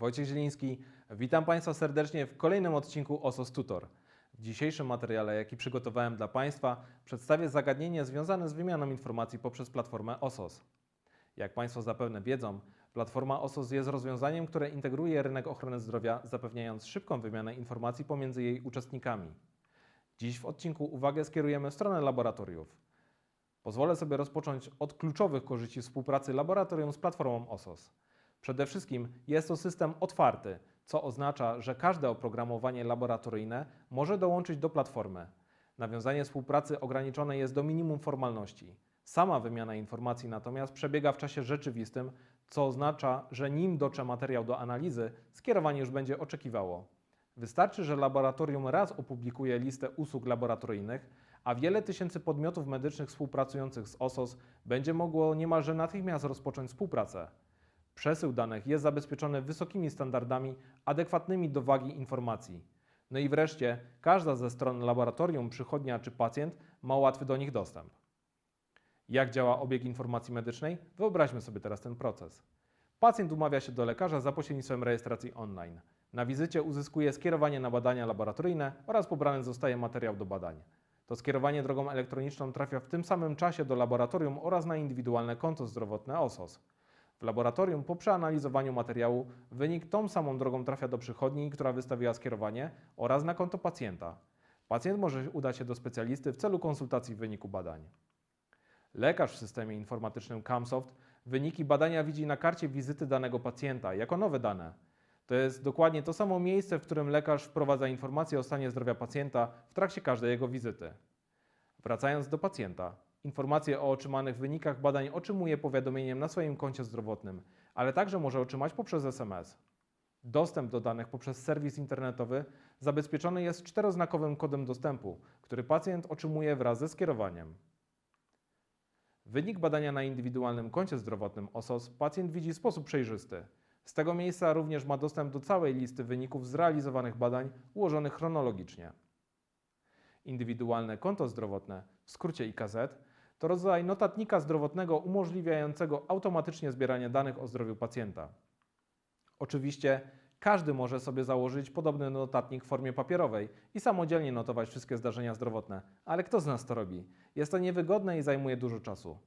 Wojciech Zieliński. Witam Państwa serdecznie w kolejnym odcinku OSOS Tutor. W dzisiejszym materiale, jaki przygotowałem dla Państwa, przedstawię zagadnienie związane z wymianą informacji poprzez platformę OSOS. Jak Państwo zapewne wiedzą, platforma OSOS jest rozwiązaniem, które integruje rynek ochrony zdrowia, zapewniając szybką wymianę informacji pomiędzy jej uczestnikami. Dziś w odcinku uwagę skierujemy w stronę laboratoriów. Pozwolę sobie rozpocząć od kluczowych korzyści współpracy laboratorium z platformą OSOS. Przede wszystkim jest to system otwarty, co oznacza, że każde oprogramowanie laboratoryjne może dołączyć do platformy. Nawiązanie współpracy ograniczone jest do minimum formalności. Sama wymiana informacji natomiast przebiega w czasie rzeczywistym, co oznacza, że nim dotrze materiał do analizy, skierowanie już będzie oczekiwało. Wystarczy, że laboratorium raz opublikuje listę usług laboratoryjnych, a wiele tysięcy podmiotów medycznych współpracujących z OSOS będzie mogło niemalże natychmiast rozpocząć współpracę. Przesył danych jest zabezpieczony wysokimi standardami adekwatnymi do wagi informacji. No i wreszcie, każda ze stron laboratorium, przychodnia czy pacjent ma łatwy do nich dostęp. Jak działa obieg informacji medycznej? Wyobraźmy sobie teraz ten proces. Pacjent umawia się do lekarza za pośrednictwem rejestracji online. Na wizycie uzyskuje skierowanie na badania laboratoryjne oraz pobrany zostaje materiał do badań. To skierowanie drogą elektroniczną trafia w tym samym czasie do laboratorium oraz na indywidualne konto zdrowotne OSOS. W laboratorium po przeanalizowaniu materiału wynik tą samą drogą trafia do przychodni, która wystawiła skierowanie oraz na konto pacjenta. Pacjent może udać się do specjalisty w celu konsultacji wyniku badań. Lekarz w systemie informatycznym CAMSOFT wyniki badania widzi na karcie wizyty danego pacjenta jako nowe dane. To jest dokładnie to samo miejsce, w którym lekarz wprowadza informacje o stanie zdrowia pacjenta w trakcie każdej jego wizyty. Wracając do pacjenta, informacje o otrzymanych wynikach badań otrzymuje powiadomieniem na swoim koncie zdrowotnym, ale także może otrzymać poprzez SMS. Dostęp do danych poprzez serwis internetowy zabezpieczony jest czteroznakowym kodem dostępu, który pacjent otrzymuje wraz ze skierowaniem. Wynik badania na indywidualnym koncie zdrowotnym OSOS pacjent widzi w sposób przejrzysty. Z tego miejsca również ma dostęp do całej listy wyników zrealizowanych badań ułożonych chronologicznie. Indywidualne konto zdrowotne, w skrócie IKZ, to rodzaj notatnika zdrowotnego umożliwiającego automatycznie zbieranie danych o zdrowiu pacjenta. Oczywiście każdy może sobie założyć podobny notatnik w formie papierowej i samodzielnie notować wszystkie zdarzenia zdrowotne, ale kto z nas to robi? Jest to niewygodne i zajmuje dużo czasu.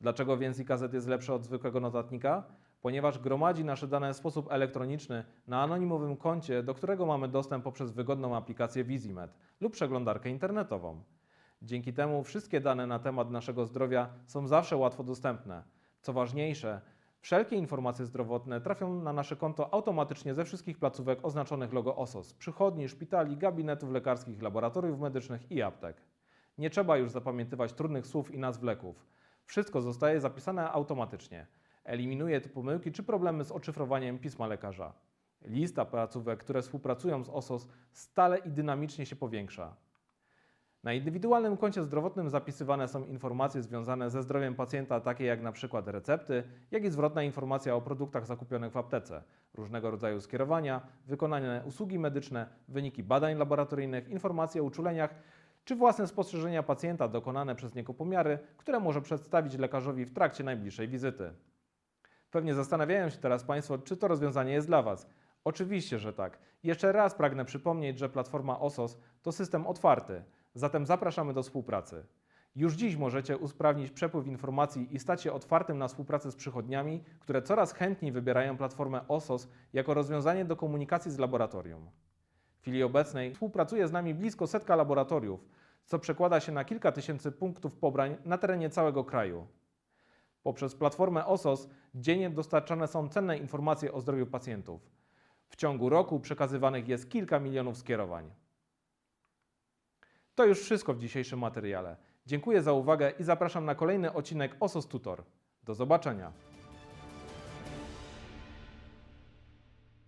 Dlaczego więc IKZ jest lepszy od zwykłego notatnika? Ponieważ gromadzi nasze dane w sposób elektroniczny na anonimowym koncie, do którego mamy dostęp poprzez wygodną aplikację Vizimed lub przeglądarkę internetową. Dzięki temu wszystkie dane na temat naszego zdrowia są zawsze łatwo dostępne. Co ważniejsze, wszelkie informacje zdrowotne trafią na nasze konto automatycznie ze wszystkich placówek oznaczonych logo OSOS, przychodni, szpitali, gabinetów lekarskich, laboratoriów medycznych i aptek. Nie trzeba już zapamiętywać trudnych słów i nazw leków. Wszystko zostaje zapisane automatycznie. Eliminuje to pomyłki czy problemy z odszyfrowaniem pisma lekarza. Lista placówek, które współpracują z OSOS, stale i dynamicznie się powiększa. Na indywidualnym koncie zdrowotnym zapisywane są informacje związane ze zdrowiem pacjenta, takie jak przykład recepty, jak i zwrotna informacja o produktach zakupionych w aptece, różnego rodzaju skierowania, wykonane usługi medyczne, wyniki badań laboratoryjnych, informacje o uczuleniach czy własne spostrzeżenia pacjenta dokonane przez niego pomiary, które może przedstawić lekarzowi w trakcie najbliższej wizyty. Pewnie zastanawiają się teraz Państwo, czy to rozwiązanie jest dla Was. Oczywiście, że tak. Jeszcze raz pragnę przypomnieć, że platforma OSOS to system otwarty, zatem zapraszamy do współpracy. Już dziś możecie usprawnić przepływ informacji i stać się otwartym na współpracę z przychodniami, które coraz chętniej wybierają platformę OSOS jako rozwiązanie do komunikacji z laboratorium. W chwili obecnej współpracuje z nami blisko setka laboratoriów, co przekłada się na kilka tysięcy punktów pobrań na terenie całego kraju. Poprzez platformę OSOS dziennie dostarczane są cenne informacje o zdrowiu pacjentów. W ciągu roku przekazywanych jest kilka milionów skierowań. To już wszystko w dzisiejszym materiale. Dziękuję za uwagę i zapraszam na kolejny odcinek OSOS Tutor. Do zobaczenia.